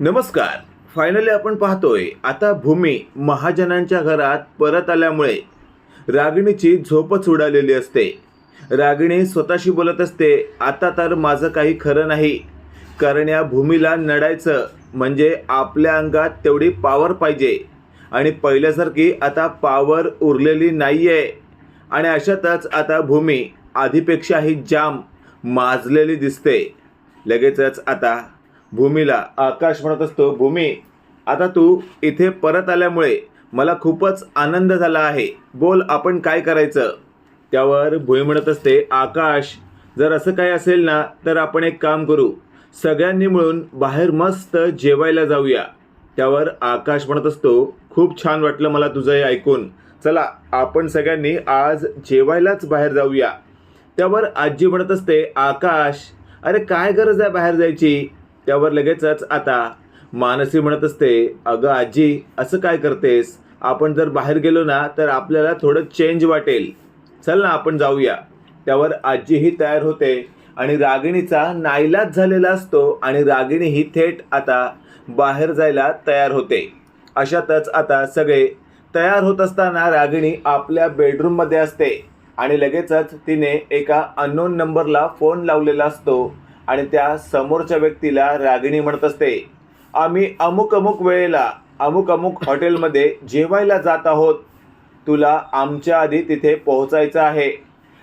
नमस्कार. फायनली आपण पाहतोय आता भूमी महाजनांच्या घरात परत आल्यामुळे रागिणीची झोपच उडालेली असते. रागिणी स्वतःशी बोलत असते आता तर माझं काही खरं नाही. कारण या भूमीला नडायचं म्हणजे आपल्या अंगात तेवढी पावर पाहिजे. आणि पहिल्यासारखी आता पावर उरलेली नाही आहे आणि अशातच आता भूमी आधीपेक्षाही जाम माजलेली दिसते. लगेचच आता भूमीला आकाश म्हणत असतो भूमी आता तू इथे परत आल्यामुळे मला खूपच आनंद झाला आहे. बोल आपण काय करायचं? त्यावर भूमी म्हणत असते आकाश जर असं काय असेल ना तर आपण एक काम करू. सगळ्यांनी मिळून बाहेर मस्त जेवायला जाऊया. त्यावर आकाश म्हणत असतो खूप छान वाटलं मला तुझं हे ऐकून. चला आपण सगळ्यांनी आज जेवायलाच बाहेर जाऊया. त्यावर आजी म्हणत असते आकाश अरे काय गरज आहे बाहेर जायची? त्यावर लगेचच आता मानसी म्हणत असते अगं आजी असं काय करतेस? आपण जर बाहेर गेलो ना तर आपल्याला थोडं चेंज वाटेल. चल ना आपण जाऊया. त्यावर आजीही तयार होते आणि रागिणीचा नाईलाज झालेला असतो आणि रागिणी ही थेट आता बाहेर जायला तयार होते. अशातच आता सगळे तयार होत असताना रागिणी आपल्या बेडरूममध्ये असते आणि लगेचच तिने एका अननोन नंबरला फोन लावलेला असतो. आणि त्या समोरच्या व्यक्तीला रागिणी म्हणत असते आम्ही अमुक अमुक वेळेला अमुक अमुक हॉटेलमध्ये जेवायला जात आहोत. तुला आमच्या आधी तिथे पोहोचायचं आहे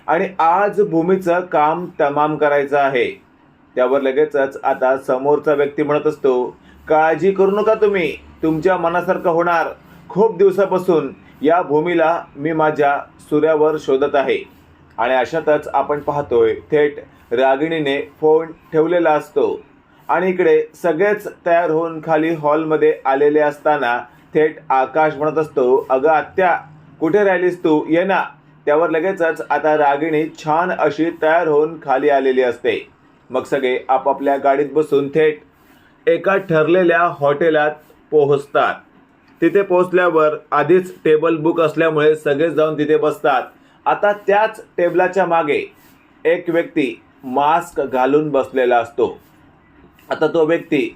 आणि आज भूमीचं काम तमाम करायचं आहे. त्यावर लगेचच आता समोरचा व्यक्ती म्हणत असतो काळजी करू नका तुम्ही तुमच्या मनासारखं होणार. खूप दिवसापासून या भूमीला मी माझ्या सूर्यावर शोधत आहे. आणि अशातच आपण पाहतोय थेट रागिणीने फोन ठेवलेला असतो. आणि इकडे सगळेच तयार होऊन खाली हॉलमध्ये आलेले असताना थेट आकाश म्हणत असतो अगं आत्या कुठे राहिलीस तू? ये ना. त्यावर लगेचच आता रागिणी छान अशी तयार होऊन खाली आलेली असते. मग सगळे आपापल्या गाडीत बसून थेट एका ठरलेल्या हॉटेलात पोहोचतात. तिथे पोहोचल्यावर आधीच टेबल बुक असल्यामुळे सगळेच जाऊन तिथे बसतात. आता त्याच टेबलाच्या मागे एक व्यक्ती मास्क घालून बसलेला असतो. आता तो व्यक्ती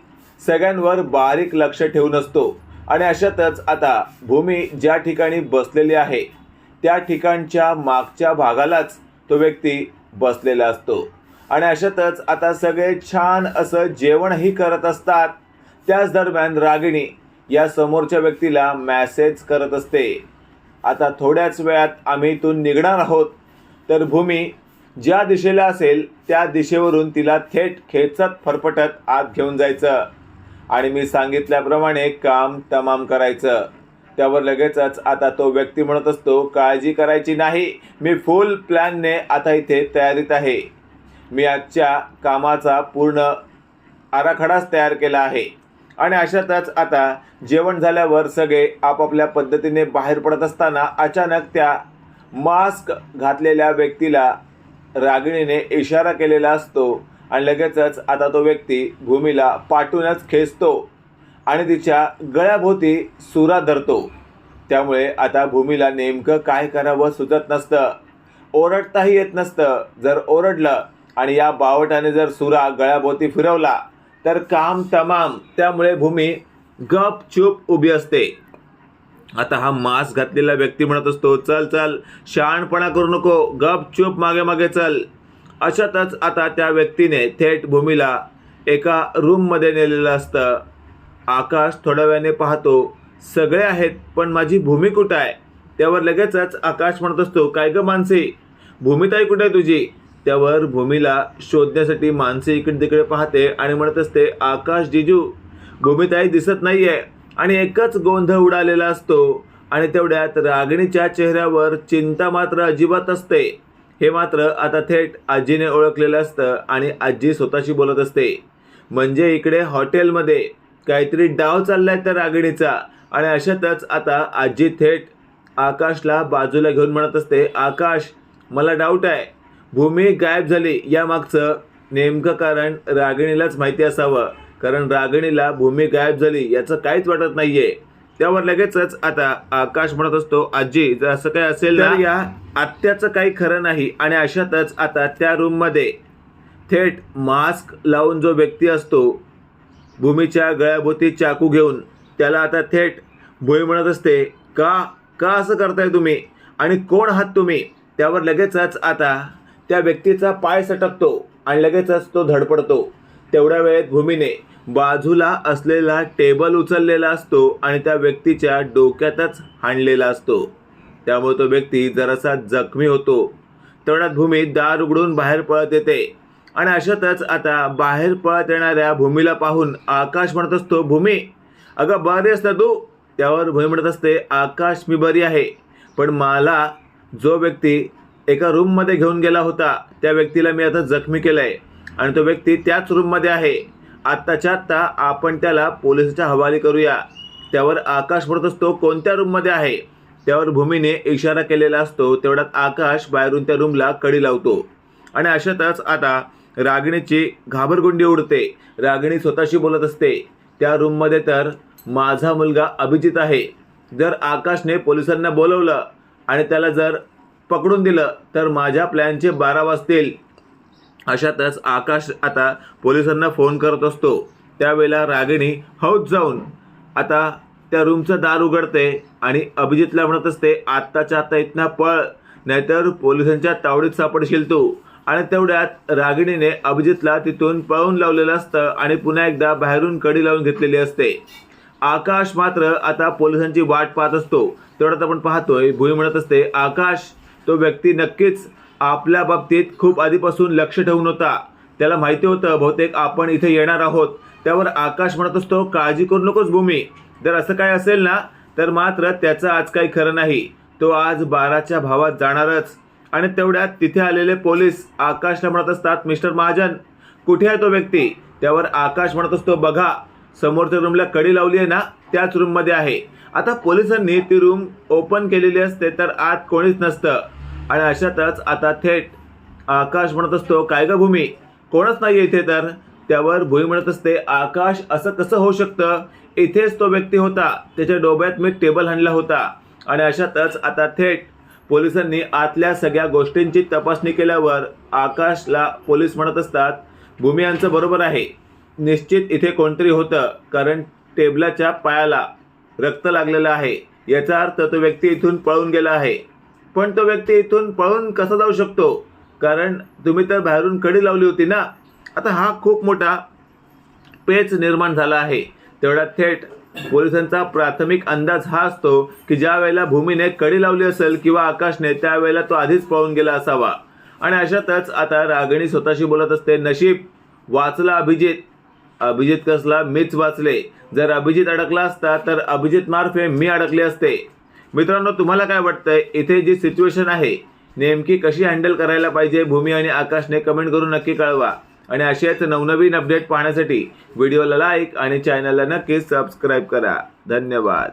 सगळ्यांवर बारीक लक्ष ठेवून असतो आणि अशातच आता भूमी ज्या ठिकाणी बसलेली आहे त्या ठिकाणच्या मागच्या भागालाच तो व्यक्ती बसलेला असतो. आणि अशातच आता सगळे छान असं जेवणही करत असतात. त्याच दरम्यान रागिणी या समोरच्या व्यक्तीला मॅसेज करत असते. आता थोड्याच वेळात आम्ही इथून निघणार आहोत. तर भूमी ज्या दिशेला असेल त्या दिशेवरून तिला थेट खेचत फरफटत आत घेऊन जायचं. आणि मी सांगितल्याप्रमाणे काम तमाम करायचं. त्यावर लगेचच आता तो व्यक्ती म्हणत असतो काळजी करायची नाही. मी फुल प्लॅनने आता इथे तयारीत आहे. मी आजच्या कामाचा पूर्ण आराखडाच तयार केला आहे. आणि अशातच आता जेवण झाल्यावर सगळे आपापल्या पद्धतीने बाहेर पडत असताना अचानक त्या मास्क घातलेल्या व्यक्तीला रागिणीने इशारा केलेला असतो आणि लगेचच आता तो व्यक्ती भूमीला पाठूनच खेचतो आणि तिच्या गळ्याभोवती सुरा धरतो. त्यामुळे आता भूमीला नेमकं काय करावं सुचत नसतं. ओरडताही येत नसतं. जर ओरडलं आणि या बावटाने जर सुरा गळ्याभोवती फिरवला तर काम तमाम त्यामुळे भूमी गपचूप उभी असते. आता हा मास्क घातलेला व्यक्ती म्हणत असतो चल चल शहाणपणा करू नको गपचूप मागे मागे चल. अशातच आता त्या व्यक्तीने थेट भूमीला एका रूममध्ये नेलेलं असतं. आकाश थोड्या वेळाने पाहतो सगळे आहेत पण माझी भूमी कुठं आहे? त्यावर लगेचच आकाश म्हणत असतो काय ग मानसी? भूमिताई कुठे आहे तुझी? त्यावर भूमीला शोधण्यासाठी माणसे इकडे तिकडे पाहते आणि म्हणत असते आकाश जिजू भूमिताई दिसत नाहीये आणि एकच गोंधळ उडालेला असतो आणि तेवढ्यात रागिणीच्या चेहऱ्यावर चिंता मात्र अजिबात असते. हे मात्र आता थेट आजीने ओळखलेलं असतं आणि आजी स्वतःशी बोलत असते. म्हणजे इकडे हॉटेलमध्ये काहीतरी डाव चाललाय त्या रागिणीचा आणि अशातच आता आजी थेट आकाशला बाजूला घेऊन म्हणत असते आकाश मला डाऊट आहे. भूमी गायब झाली. या मागचं नेमकं कारण रागिणीलाच माहिती असावं. कारण रागिणीला भूमी गायब झाली याचं काहीच वाटत नाहीये. त्यावर लगेचच आता आकाश म्हणत असतो आजी जर असं काही असेल तर या आत्याचं काही खरं नाही आणि अशातच आता त्या रूममध्ये थेट मास्क लावून जो व्यक्ती असतो भूमीच्या गळ्याभोवती चाकू घेऊन त्याला आता थेट भुई म्हणत असते का का असं करताय तुम्ही? आणि कोण आहात तुम्ही? त्यावर लगेचच आता त्या व्यक्तीचा पाय सटकतो आणि लगेचच तो धडपडतो. तेवढ्या वेळेत भूमीने बाजूला असलेला टेबल उचललेला असतो आणि त्या व्यक्तीच्या डोक्यातच हाणलेला असतो. त्यामुळे तो व्यक्ती जरासा जखमी होतो. तेवढ्यात भूमी दार उघडून बाहेर पळत येते. आणि अशातच आता बाहेर पळत येणाऱ्या भूमीला पाहून आकाश म्हणत असतो भूमी अगं बरी असता तू? त्यावर भूमी म्हणत असते आकाश मी बरी आहे पण मला जो व्यक्ती एका रूममध्ये घेऊन गेला होता. त्या व्यक्तीला मी आता जखमी केलं आहे आणि तो व्यक्ती त्याच रूममध्ये आहे. आत्ताच्या आत्ता आपण त्याला पोलिसाच्या हवाली करूया. त्यावर आकाश म्हणत असतो कोणत्या रूममध्ये आहे? त्यावर भूमीने इशारा केलेला असतो तेवढ्यात आकाश बाहेरून त्या रूमला कडी लावतो. आणि अशातच आता रागिणीची घाबरगुंडी उडते. रागिणी स्वतःशी बोलत असते. त्या रूममध्ये तर माझा मुलगा अभिजित आहे. जर आकाशने पोलिसांना बोलवलं आणि त्याला जर पकडून दिलं तर माझ्या प्लॅनचे बारा वाजतील. अशातच आकाश आता पोलिसांना फोन करत असतो. त्यावेळेला रागिणी हौत जाऊन आता त्या रूमचं दार उघडते आणि अभिजितला म्हणत असते आत्ताच्या आत्ता इथनं पळ नाहीतर पोलिसांच्या तावडीत सापडशील तू. आणि तेवढ्यात रागिणीने अभिजितला तिथून पळवून लावलेलं असतं आणि पुन्हा एकदा बाहेरून कडी लावून घेतलेली असते. आकाश मात्र आता पोलिसांची वाट पाहत असतो. तेवढ्यात आपण पाहतोय भुई म्हणत असते आकाश तो व्यक्ती नक्कीच आपल्या बाबतीत खूप आधीपासून लक्ष ठेवून होता. त्याला माहिती होतं बहुतेक आपण इथे येणार आहोत. त्यावर आकाश म्हणत असतो काळजी करू नकोस भूमी. जर असं काय असेल ना तर मात्र त्याचं आज काही खरं नाही. तो आज बाराच्या भावात जाणारच. आणि तेवढ्यात तिथे आलेले पोलीस आकाशला म्हणत असतात मिस्टर महाजन कुठे आहे तो व्यक्ती? त्यावर आकाश म्हणत असतो बघा समोरच्या रूमला कडी लावली आहे ना त्याच रूममध्ये आहे. आता पोलिसांनी ती रूम ओपन केलेली असते तर आत कोणीच नसतं. आणि अशातच आता थेट आकाश म्हणत असतो काय का भूमी? कोणच नाही इथे तर. त्यावर भूमी म्हणत असते आकाश असं कसं होऊ शकतं? इथेच तो व्यक्ती होता. त्याच्या डोब्यात मी टेबल हाणला होता. आणि अशातच आता थेट पोलिसांनी आतल्या सगळ्या गोष्टींची तपासणी केल्यावर आकाशला पोलीस म्हणत असतात भूमी यांचं बरोबर आहे. निश्चित इथे कोणतरी होतं कारण टेबलाच्या पायाला रक्त लागलेलं आहे. याचा अर्थ तो व्यक्ती इथून पळून गेला आहे. पण तो व्यक्ती इथून पळून कसा जाऊ शकतो? कारण तुम्ही तर बाहेरून कडी लावली होती ना? आता हा खूप मोठा पेच निर्माण झाला आहे. तेवढा थेट पोलिसांचा प्राथमिक अंदाज हा असतो की ज्या वेळेला भूमीने कडी लावली असेल किंवा आकाशने त्यावेळेला तो आधीच पळून गेला असावा. आणि अशातच आता रागिणी स्वतःशी बोलत असते नशीब वाचला अभिजित. अभिजित कसला? मीच वाचले. जर अभिजित अडकला असता तर अभिजित मार्फे मी अडकले असते. मित्रांनो तुम्हाला काय वाटतंय? इथे जी सिच्युएशन आहे नेमकी कशी हँडल करायला पाहिजे? भूमी आणि आकाशने कमेंट करून नक्की कळवा. आणि असेच नवनवीन अपडेट पाहण्यासाठी व्हिडिओला लाईक आणि चॅनलला नक्कीच सबस्क्राईब करा. धन्यवाद.